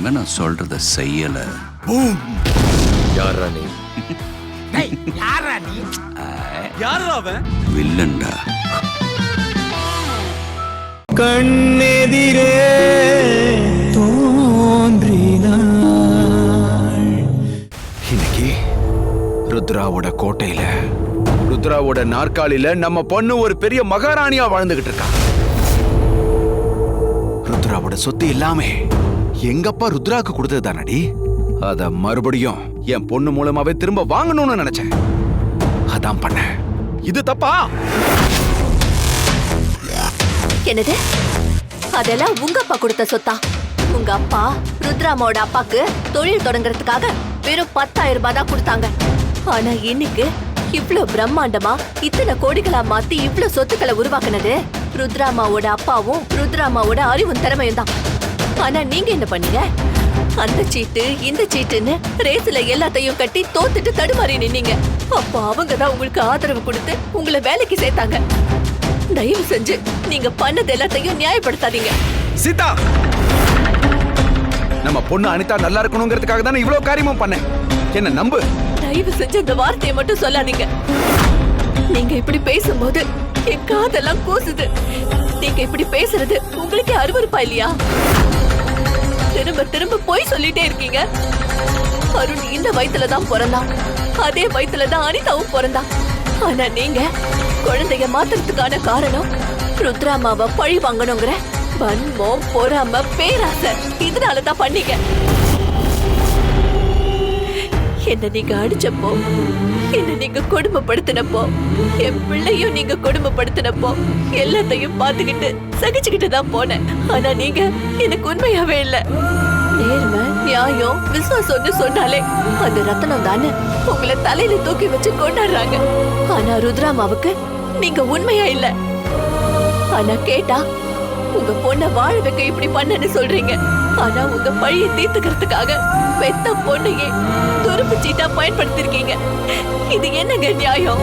இனிமே நான் சொல்றத செய்யல. யாரா நீ? யாரா நீ? யாரா அவன்? வில்லன்டா. கண்ணெதிரே தோன்றினாள். இன்னைக்கு ருத்ராவோட கோட்டையில ருத்ராவோட நாற்காலியில நம்ம பொண்ணு ஒரு பெரிய மகாராணியா வாழ்ந்துகிட்டு இருக்கா. ருத்ராவோட சொத்து எல்லாமே எங்கப்பா ருத்ராக்கு கொடுத்தது தானடி? அத மறுபடியும் என் பொண்ணு மூலமாவே திரும்ப வாங்கணும்னு நினைச்சேன். அதான் பண்ணேன் இது தப்பா? என்னது? அதெல்லாம் உங்க அப்பா கொடுத்த சொத்தா? உங்க அப்பா ருத்ராமாவோட அப்பாக்கு தொழில் தொடங்குறதுக்காக வெறும் பத்தாயிரம் ரூபாய் தான் கொடுத்தாங்க. ஆனா இன்னைக்கு இவ்ளோ பிரம்மாண்டமா இத்தனை கோடிகளா மாத்தி இவ்ளோ சொத்துக்களை உருவாக்குனது? ருத்ராமாவோட அப்பாவும் ருத்ராமாவோட அறிவும் திறமையும் தான் ஆனா நீங்க என்ன பண்ணீங்க? அந்த சீட்டு இந்த சீட்டுன்னு ரேஸ்ல எல்லாத்தையும் கட்டி தோத்துட்டு தடுமாறி நின்னீங்க. அப்போ அவங்க தான் உங்களுக்கு ஆதரவு கொடுத்து உங்களை வேலைக்கு சேர்த்தாங்க. தயவு செஞ்சு நீங்க பண்ணது எல்லாத்தையும் நியாயப்படுத்தாதீங்க. சீதா! நம்ம பொண்ணு அனிதா நல்லா இருக்கணுங்கிறதுக்காக தானே இவ்வளவு காரியமும் பண்ணேன். என்ன நம்பு? தயவு செஞ்சு அந்த வார்த்தையை மட்டும் சொல்லாதீங்க. நீங்க இப்படி பேசும்போது என் காதெல்லாம் கூசுது. நீங்க இப்படி பேசுறது உங்களுக்கே அருவருப்பா இல்லையா? திரும்ப திரும்ப போய் சொல்லிட்டே இருக்கீங்க. அருண் இந்த வயித்துல தான் பிறந்தான். அதே வயித்துல தான் அனிதாவும் பிறந்தான். ஆனா நீங்க குழந்தைய மாத்துறதுக்கான காரணம் ருத்ராமாவை பழி வாங்கணுங்கிற வன்மம் பொறாம பேராசை. இதனால தான் பண்ணீங்க. என்ன நீங்க அடிச்சப்போ என்ன நீங்க கொடுமைப்படுத்தினப்போ என் பிள்ளையும் நீங்க கொடுமைப்படுத்தினப்போ எல்லாத்தையும் பார்த்துக்கிட்டு சகிச்சுக்கிட்டு தான் போனேன். ஆனா நீங்க எனக்கு உண்மையாவே இல்ல. நேர்மை நியாயம் விசுவாசம்னு சொன்னாலே அந்த ரத்தனம் தானே உங்களை தலையில தூக்கி வச்சு கொண்டாடுறாங்க. ஆனா ருத்ராமாவுக்கு நீங்க உண்மையா இல்ல. ஆனா கேட்டா உங்க பொண்ணை வாழ வைக்க இப்படி பண்ணன்னு சொல்றீங்க. ஆனா உங்க பழிய தீர்த்துக்கிறதுக்காக பெத்த பொண்ணையே துருப்பு சீட்டா பயன்படுத்திருக்கீங்க. இது என்னங்க நியாயம்?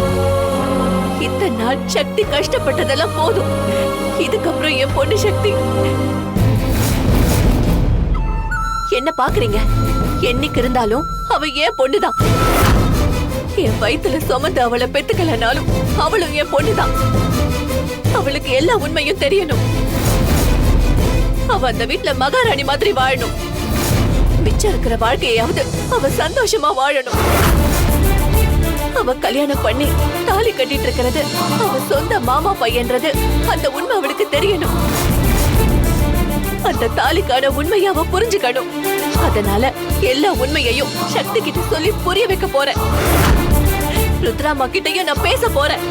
இத்தனை நாள் சக்தி கஷ்டப்பட்டதெல்லாம் போதும். இதுக்கப்புறம் என் பொண்ணு சக்தி. என்ன பாக்குறீங்க? என்னைக்கு இருந்தாலும் அவ ஏன் பொண்ணுதான். என் வயித்துல சுமந்து அவளை பெத்துக்கலனாலும் அவளும் என் பொண்ணுதான். அவளுக்கு எல்லா உண்மையும் தெரியணும். அவ அந்த வீட்ல மகாராணி மாதிரி வாழணும். மிச்சம் இருக்கிற வாழ்க்கையாவது அவ சந்தோஷமா வாழணும். அவ கல்யாணம் பண்ணி தாலி கட்டிட்டு இருக்கிறது அவ சொந்த மாமா பையன்றது அந்த உண்மை அவளுக்கு தெரியணும். அந்த தாலிக்கான உண்மையை அவ புரிஞ்சுக்கணும். அதனால எல்லா உண்மையையும் சக்தி கிட்ட சொல்லி புரிய வைக்க போறேன். ருத்ராமா கிட்டயும் நான் பேச போறேன்.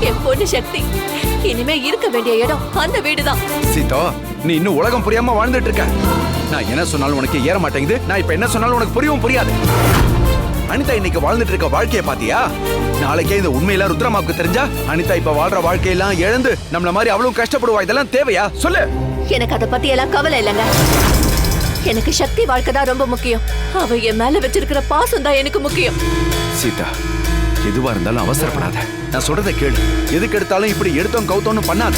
என் பொண்ணு சக்தி. இனிமே இருக்க வேண்டிய இடம் அந்த வீடுதான். சீதா நீ இன்னும் உலகம் புரியாம வாழ்ந்துட்டு இருக்க. நான் என்ன சொன்னாலும் உனக்கு ஏற மாட்டேங்குது. நான் இப்ப என்ன சொன்னாலும் உனக்கு புரியவும் புரியாது. அனிதா இன்னைக்கு வாழ்ந்துட்டு இருக்க வாழ்க்கைய பாத்தியா? நாளைக்கே இந்த உண்மையெல்லாம் ருத்ரமாவுக்கு தெரிஞ்சா அனிதா இப்ப வாழ்ற வாழ்க்கையெல்லாம் இழந்து நம்மள மாதிரி அவ்வளவு கஷ்டப்படுவா. இதெல்லாம் தேவையா? சொல்லு. எனக்கு அத பத்தி எல்லாம் கவலை இல்லைங்க. எனக்கு சக்தி வாழ்க்கை தான் ரொம்ப முக்கியம். அவ என் மேல வச்சிருக்கிற பாசம் தான் எனக்கு முக்கியம். சீதா எதுவா இருந்தாலும் அவசரப்படாத. நான் சொல்றதை கேளு. எதுக்கு எடுத்தாலும் இப்படி எடுத்தோம் கவுத்தோன்னு பண்ணாத.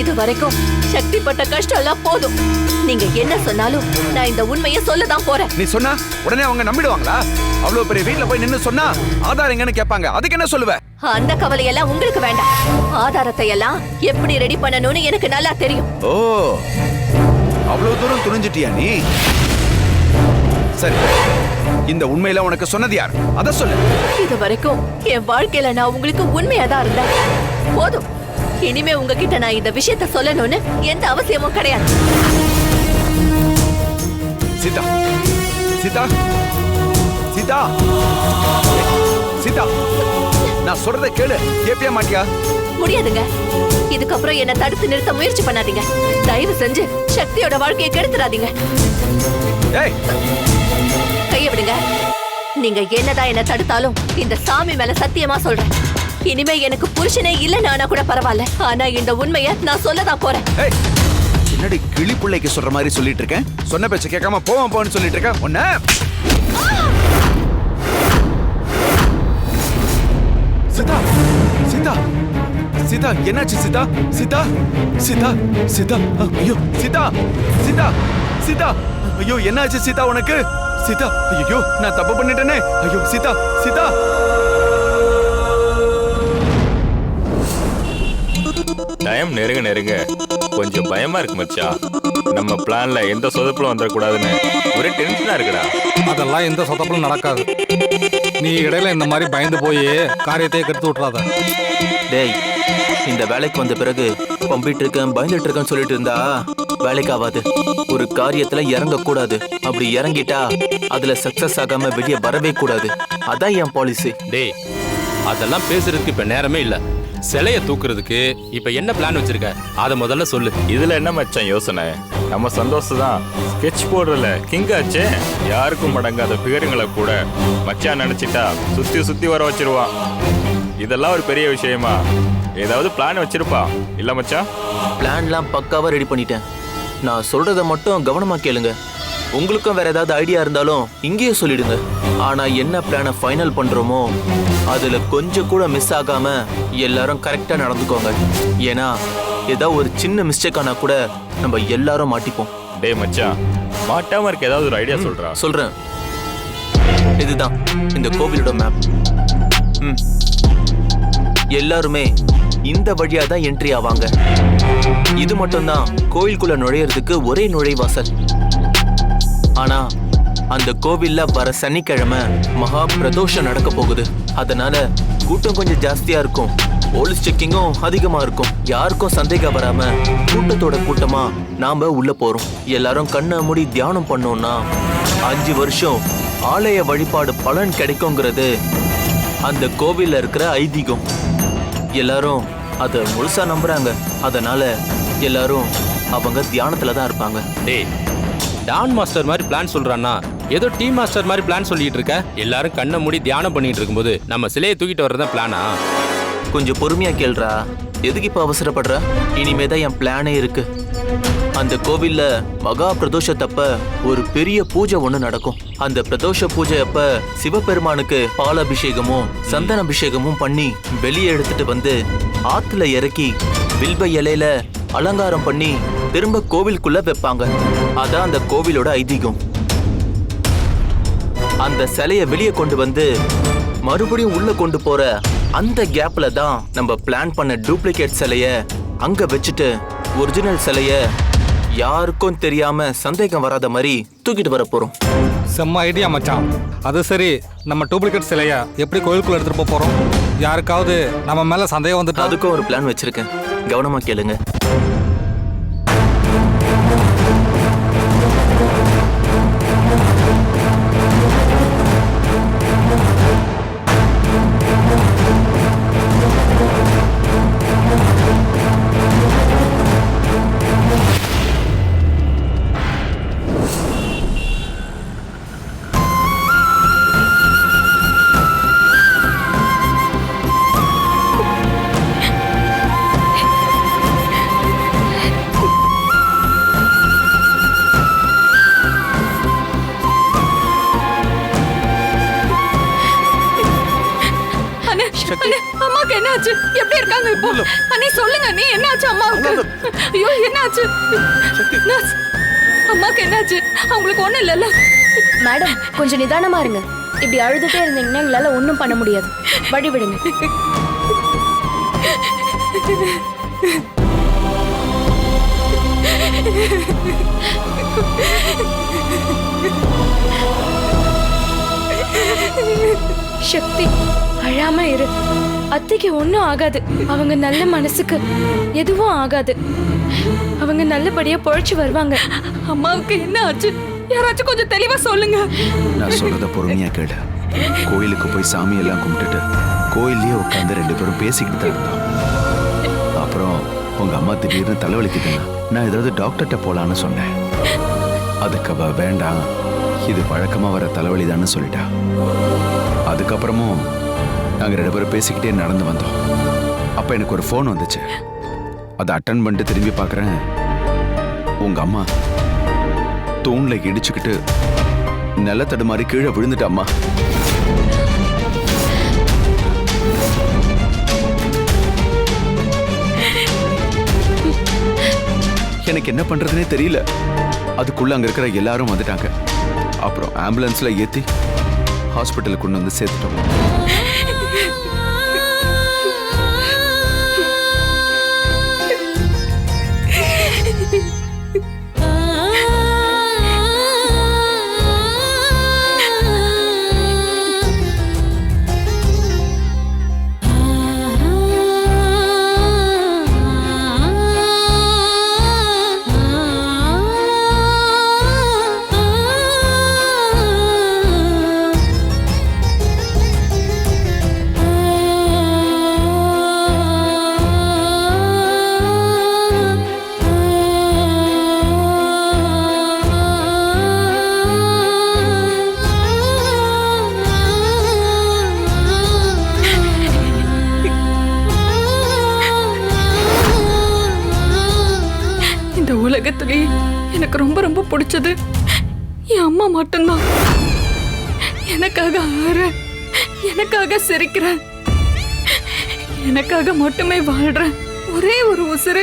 இது வரைக்கும் சக்தி பட்ட கஷ்டம் எல்லாம் போதும். நீங்க என்ன சொன்னாலும் நான் இந்த உண்மையை சொல்ல தான் போறேன். நீ சொன்னா உடனே அவங்க நம்பிடுவாங்களா? அவ்வளவு பெரிய வீட்ல போய் நின்னு சொன்னா ஆதாரம் எங்கன்னு கேட்பாங்க. அதுக்கு என்ன சொல்லுவ? அந்த கவலையெல்லாம் உங்களுக்கு வேண்டாம். ஆதாரத்தை எல்லாம் எப்படி ரெடி பண்ணணும்னு எனக்கு நல்லா தெரியும். ஓ அவ்வளவு தூரம் துணிஞ்சிட்டியா நீ? சரி. இந்த உண்மையில உனக்கு சொன்னது யார்? அத சொல்லு. இது வரைக்கும் என் வாழ்க்கையில நான் உங்களுக்கு உண்மையா தான் இருந்தேன். போதும். இனிமே உங்ககிட்ட நான் இந்த விஷயத்த சொல்லணும்னு எந்த அவசியமும் கிடையாது. சீதா. சீதா. சீதா. சீதா. நான் சொல்றதை கேளு. கேப்பியா மாட்டியா? முடியாதுங்க. இதுக்கப்புறம் என்ன தடுத்து நிறுத்த முயற்சி பண்ணாதீங்க. தயவு செஞ்சு சக்தியோட வாழ்க்கையை கெடுத்துறாதீங்க ஏய். கைய விடுங்க. நீங்க என்னதான் என்ன தடுத்தாலும் இந்த சாமி மேல சத்தியமா சொல்றேன். இனிமே எனக்கு புருஷனே இல்ல நானா கூட பரவாயில்ல. ஆனா இந்த உண்மைய நான் சொல்லதான் போறேன். என்னடி கிளி பிள்ளைக்கு சொல்ற மாதிரி சொல்லிட்டு இருக்கேன்? சொன்ன பேச்ச கேட்காம போவோம் போன்னு சொல்லிட்டு இருக்கேன் ஒன்ன சீதா சீதா சீதா என்னாச்சு சீதா? சீதா சீதா சீதா ஐயோ சீதா சீதா சீதா ஐயோ என்னாச்சு சீதா உனக்கு? சீதா ஐயோ நான் தப்பு பண்ணிட்டேனே. ஐயோ சீதா சீதா. டைம் நெருங்க நெருங்க. கொஞ்சம் பயமா இருக்கு மச்சான் நம்ம பிளான்ல எந்த சொதப்பலும் வந்துடக்கூடாதுன்னு ஒரே டென்ஷனா இருக்குடா. அதெல்லாம் எந்த சொதப்பலும் நடக்காது. நீ இடையில இந்த மாதிரி பயந்து போய் காரியத்தையே கெடுத்து விட்றாத டேய் இந்த வேலைக்கு வந்த பிறகு பம்பிட்டு இருக்கேன் பயந்துட்டு இருக்கேன்னு சொல்லிட்டு இருந்தா வேலைக்கு ஆகாது. ஒரு காரியத்துல இறங்க கூடாது. அப்படி இறங்கிட்டா அதுல சக்சஸ் ஆகாம வெளியே வரவே கூடாது. அதான் என் பாலிசி டேய் அதெல்லாம் பேசுறதுக்கு இப்ப நேரமே இல்ல. சிலைய தூக்குறதுக்கு இப்ப என்ன பிளான் வச்சிருக்க? அத முதல்ல சொல்லு. இதுல என்ன மச்சான் யோசனை? நம்ம சந்தோஷம் தான் ஸ்கெட்ச் போடுறல. கிங் ஆச்சே. யாருக்கும் மடங்காத ஃபிகருங்களை கூட மச்சான் நினைச்சிட்டா சுத்தி சுத்தி வர வச்சிருவான். இதெல்லாம் ஒரு பெரிய விஷயமா? ஏதாவது பிளான் வச்சிருப்பா. இல்ல மச்சான் பிளான்லாம் பக்காவா ரெடி பண்ணிட்டேன். நான் சொல்றத மட்டும் கவனமா கேளுங்க. உங்களுக்கும் வேற ஏதாவது ஐடியா இருந்தாலும் இங்கேயே சொல்லிடுங்க. ஆனா என்ன பிளானை ஃபைனல் பண்றோமோ அதுல கொஞ்சம் கூட மிஸ் ஆகாம எல்லாரும் கரெக்டா நடந்துக்கோங்க. ஏன்னா ஏதாவது ஒரு சின்ன மிஸ்டேக் ஆனா கூட நம்ம எல்லாரும் மாட்டிப்போம். டேய் மச்சான் மாட்டாம இருக்க ஏதாவது ஒரு ஐடியா சொல்றா? சொல்றேன். இதுதான் இந்த கோவிலோட மேப் ம். எல்லாருமே இந்த வழியா தான் என்ட்ரி ஆவாங்க. இது மட்டும்தான் கோயிலுக்குள்ள நுழையறதுக்கு ஒரே நுழைவாசல். ஆனா அந்த கோவில்ல வர சனிக்கிழமை மகா பிரதோஷம் நடக்க போகுது. அதனால கூட்டம் கொஞ்சம் ஜாஸ்தியா இருக்கும். போலீஸ் செக்கிங்கும் அதிகமா இருக்கும். யாருக்கும் சந்தேகம் வராம கூட்டத்தோட கூட்டமா நாம உள்ள போறோம். எல்லாரும் கண்ணை மூடி தியானம் பண்ணோம்னா அஞ்சு வருஷம் ஆலய வழிபாடு பலன் கிடைக்குங்கிறது அந்த கோவில்ல இருக்கிற ஐதீகம். எல்லாரும் அதை முழுசா நம்புறாங்க. அதனால எல்லாரும் அவங்க தியானத்துல தான் இருப்பாங்க. டேய் டான் மாஸ்டர் மாதிரி பிளான் சொல்றான்னா ஏதோ டீ மாஸ்டர் மாதிரி பிளான் சொல்லிட்டு இருக்க? எல்லாரும் கண்ணை மூடி தியானம் பண்ணிட்டு இருக்கும்போது நம்ம சிலையை தூக்கிட்டு வர்றதா பிளானா? கொஞ்சம் பொறுமையா கேள்றா. எதுக்கு இப்ப அவசரப்படுற? இனிமே தான் என் பிளானே இருக்கு. அந்த கோவில்ல மகா பிரதோஷத்தப்ப ஒரு பெரிய பூஜை ஒண்ணு நடக்கும். அந்த பிரதோஷ பூஜை அப்ப சிவபெருமானுக்கு பால் அபிஷேகமும் சந்தன அபிஷேகமும் பண்ணி வெளியே எடுத்துட்டு வந்து ஆத்துல இறக்கி வில்வ இலையில அலங்காரம் பண்ணி திரும்ப கோவிலுக்குள்ள வைப்பாங்க. அதான் அந்த கோவிலோட ஐதீகம். அந்த சிலைய வெளியே கொண்டு வந்து மறுபடியும் உள்ள கொண்டு போற அந்த கேப்ல தான் நம்ம பிளான் பண்ண டூப்ளிகேட் சிலைய அங்க வச்சுட்டு ஒரிஜினல் சிலைய யாருக்கும் தெரியாம சந்தேகம் வராத மாதிரி தூக்கிட்டு வர போறோம். செம்ம ஐடியா மச்சான். அது சரி நம்ம டூப்ளிகேட் சிலைய எப்படி கோயிலுக்குள்ள எடுத்துட்டு போக போறோம்? யாருக்காவது நம்ம மேல சந்தேகம் வந்துட்டா? அதுக்கும் ஒரு பிளான் வச்சிருக்கேன். கவனமா கேளுங்க. என்னாச்சு? எப்படி இருக்காங்க இப்போ? அண்ணே சொல்லுங்க நீ என்னாச்சு அம்மாவுக்கு? ஐயோ என்னாச்சு? அம்மாக்கு என்னாச்சு? அவங்களுக்கு ஒண்ணும் இல்லைல்ல. மேடம் கொஞ்சம் நிதானமா இருங்க. இப்படி அழுதுட்டே இருந்தீங்கன்னா எங்களால ஒண்ணும் பண்ண முடியாது. வழி விடுங்க. சக்தி அழாம இரு. அத்தைக்கு ஒன்றும் ஆகாது. அவங்க நல்ல மனசுக்கு எதுவும் ஆகாது. அவங்க நல்லபடியா பொழைச்சு வருவாங்க. அம்மாவுக்கு என்ன ஆச்சு? யாராச்சும் கொஞ்சம் தெளிவா சொல்லுங்க. நான் சொல்றத பொறுமையா கேளு. கோயிலுக்கு போய் சாமி எல்லாம் கும்பிட்டுட்டு கோயில்லயே உட்காந்து ரெண்டு பேரும் பேசிக்கிட்டு தான் இருந்தோம். அப்புறம் உங்க அம்மா திடீர்னு தலைவலிக்குதுன்னா நான் ஏதாவது டாக்டர்கிட்ட போலான்னு சொன்னேன். அதுக்கு அவ வேண்டாம். இது பழக்கமா வர தலைவலி தலைவலிதான்னு சொல்லிட்டா. அதுக்கப்புறமும் நாங்கள் ரெண்டு பேரும் பேசிக்கிட்டே நடந்து வந்தோம். அப்போ எனக்கு ஒரு ஃபோன் வந்துச்சு. அதை அட்டன் பண்ணிட்டு திரும்பி பார்க்குறேன் உங்க அம்மா தூணில் இடிச்சுக்கிட்டு நிலத்தடு மாதிரி கீழே விழுந்துட்டாம்மா. எனக்கு என்ன பண்றதுனே தெரியல. அதுக்குள்ள அங்க இருக்கிற எல்லாரும் வந்துட்டாங்க. அப்புறம் ஆம்புலன்ஸ்ல ஏத்தி ஹாஸ்பிட்டலுக்கு கொண்டு வந்து சேர்த்துட்டோம். பிடிச்சது. என் அம்மா மட்டும்தான். எனக்காக ஆற எனக்காக சிரிக்கிறேன் எனக்காக மட்டுமே வாழ்றேன் ஒரே ஒரு உசுறு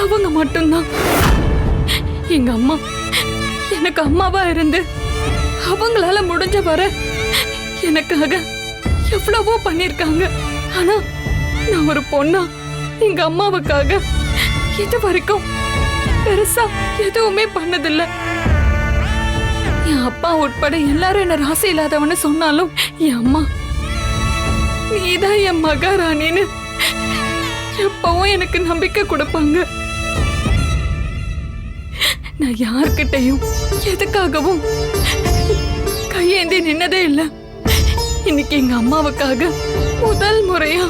அவங்க மட்டும்தான். எங்க அம்மா எனக்கு அம்மாவா இருந்து அவங்களால முடிஞ்ச வர எனக்காக எவ்வளவோ பண்ணிருக்காங்க. ஆனா நான் ஒரு பொண்ணா எங்க அம்மாவுக்காக இது வரைக்கும் பெருசா எதுவுமே பண்ணதில்ல. என் அப்பா உட்பட எல்லாரும் என்ன ராசி இல்லாதவன்னு சொன்னாலும் என் அம்மா நீதான் என் மகாராணின்னு எப்பவும் எனக்கு நம்பிக்கை கொடுப்பாங்க. நான் யார்கிட்டையும் எதுக்காகவும் கையேந்தி நின்னதே இல்லை. இன்னைக்கு எங்க அம்மாவுக்காக முதல் முறையா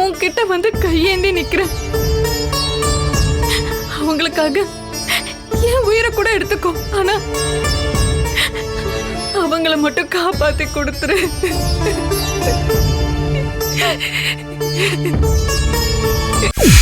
உன்கிட்ட வந்து கையேந்தி நிக்கிறேன். உங்களுக்காக என் உயிரை கூட எடுத்துக்கோ ஆனா அவங்கள மட்டும் காப்பாத்தி கொடுத்துரு Yeah.